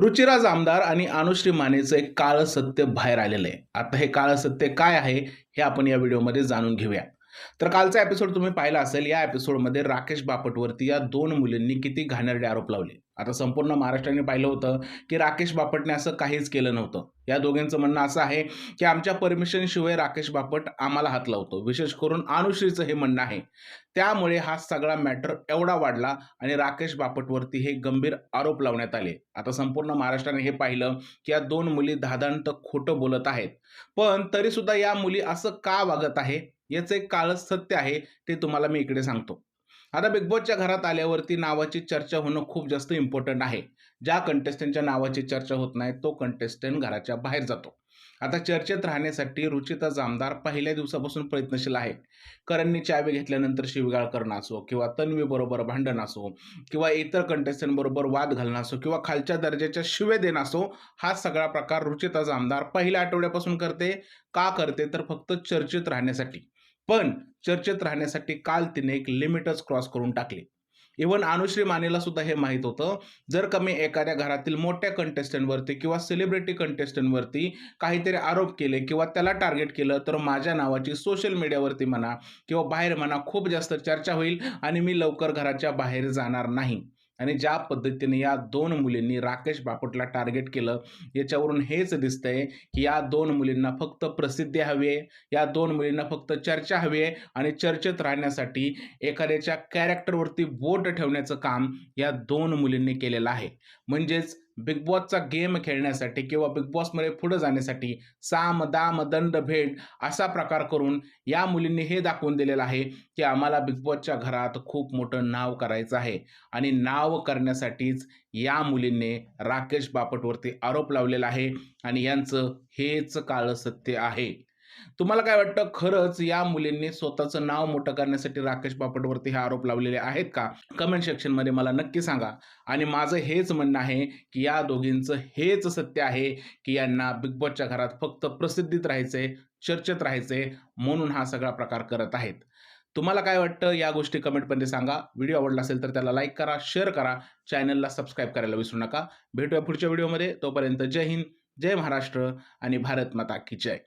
रुचिराज आमदार आणि अनुश्री मानेचं एक काळं सत्य बाहेर आलेलं आहे. आता हे काळं सत्य काय आहे हे आपण या व्हिडिओमध्ये जाणून घेऊया. तर कालचा एपिसोड तुम्ही पाहिला असेल या एपिसोडमध्ये राकेश बापटवरती या दोन मुलींनी किती घाणेरडे आरोप लावले. आता संपूर्ण महाराष्ट्राने पाहिलं होतं की राकेश बापटने असं काहीच केलं नव्हतं. या दोघांचं म्हणणं असं आहे की आमच्या परमिशनशिवाय राकेश बापट आम्हाला हात लावतो. विशेष करून अनुश्रीचं हे म्हणणं आहे. त्यामुळे हा सगळा मॅटर एवढा वाढला आणि राकेश बापटवरती हे गंभीर आरोप लावण्यात आले. आता संपूर्ण महाराष्ट्राने हे पाहिलं की या दोन मुली धादांत खोटं बोलत आहेत. पण तरी सुद्धा या मुली असं का वागत आहे? याचं एक काळच सत्य आहे ते तुम्हाला मी इकडे सांगतो. आता बिग बॉसच्या घरात आल्यावरती नावाची चर्चा होणं खूप जास्त इम्पॉर्टंट आहे. ज्या कंटेस्टंटच्या नावाची चर्चा होत नाही तो कंटेस्टंट घराच्या बाहेर जातो. आता चर्चेत राहण्यासाठी रुचिता जामदार पहिल्या दिवसापासून प्रयत्नशील आहे. करणनी चावी घेतल्यानंतर शिवगाळ करणं असो किंवा तन्वी बरोबर भांडण असो किंवा इतर कंटेस्टंट बरोबर वाद घालणं असो किंवा खालच्या दर्जाच्या शिवे देणं असो हा सगळा प्रकार रुचिता जामदार पहिल्या आठवड्यापासून करते. का करते? तर फक्त चर्चेत राहण्यासाठी. पण चर्चेत राहण्यासाठी काल तिने एक लिमिटच क्रॉस करून टाकली. इवन अनुश्री मानेला सुद्धा हे माहीत होतं जर का मी एखाद्या घरातील मोठ्या कंटेस्टंटवरती किंवा सेलिब्रिटी कंटेस्टंटवरती काहीतरी आरोप केले किंवा त्याला टार्गेट केलं तर माझ्या नावाची सोशल मीडियावरती म्हणा किंवा बाहेर म्हणा खूप जास्त चर्चा होईल आणि मी लवकर घराच्या बाहेर जाणार नाही. आणि ज्या पद्धतीने या दोन मुलींनी राकेश बापटला टार्गेट केलं याच्यावरून हेच दिसतंय की या दोन मुलींना फक्त प्रसिद्धी हवी आहे या दोन मुलींना फक्त चर्चा हवी आहे आणि चर्चेत राहण्यासाठी एखाद्याच्या कॅरेक्टरवरती बोट ठेवण्याचं काम या दोन मुलींनी केलेलं आहे. म्हणजेच बिग बॉसचा गेम खेळण्यासाठी किंवा बिग बॉसमध्ये पुढे जाण्यासाठी साम दाम दंड भेट असा प्रकार करून या मुलींनी हे दाखवून दिलेलं आहे की आम्हाला बिग बॉसच्या घरात खूप मोठं नाव करायचं आहे. आणि नाव करण्यासाठीच या मुलींनी राकेश बापटवरती आरोप लावलेला आहे. आणि यांचं हेच काळं सत्य आहे. तुम्हाला काय वाटतं? खरंच या मुलींनी स्वतःचं नाव मोठं करण्यासाठी राकेश बापटवरती हे आरोप लावलेले आहेत का? कमेंट सेक्शनमध्ये मला नक्की सांगा. आणि माझं हेच म्हणणं आहे की या दोघींचं हेच सत्य आहे की यांना बिग बॉसच्या घरात फक्त प्रसिद्धीत राहायचे चर्चेत राहायचे म्हणून हा सगळा प्रकार करत आहेत. तुम्हाला काय वाटतं? या गोष्टी कमेंटमध्ये सांगा. व्हिडिओ आवडला असेल तर त्याला लाईक करा शेअर करा. चॅनलला सबस्क्राईब करायला विसरू नका. भेटूया पुढच्या व्हिडिओमध्ये. तोपर्यंत जय हिंद जय महाराष्ट्र आणि भारत माता की जय.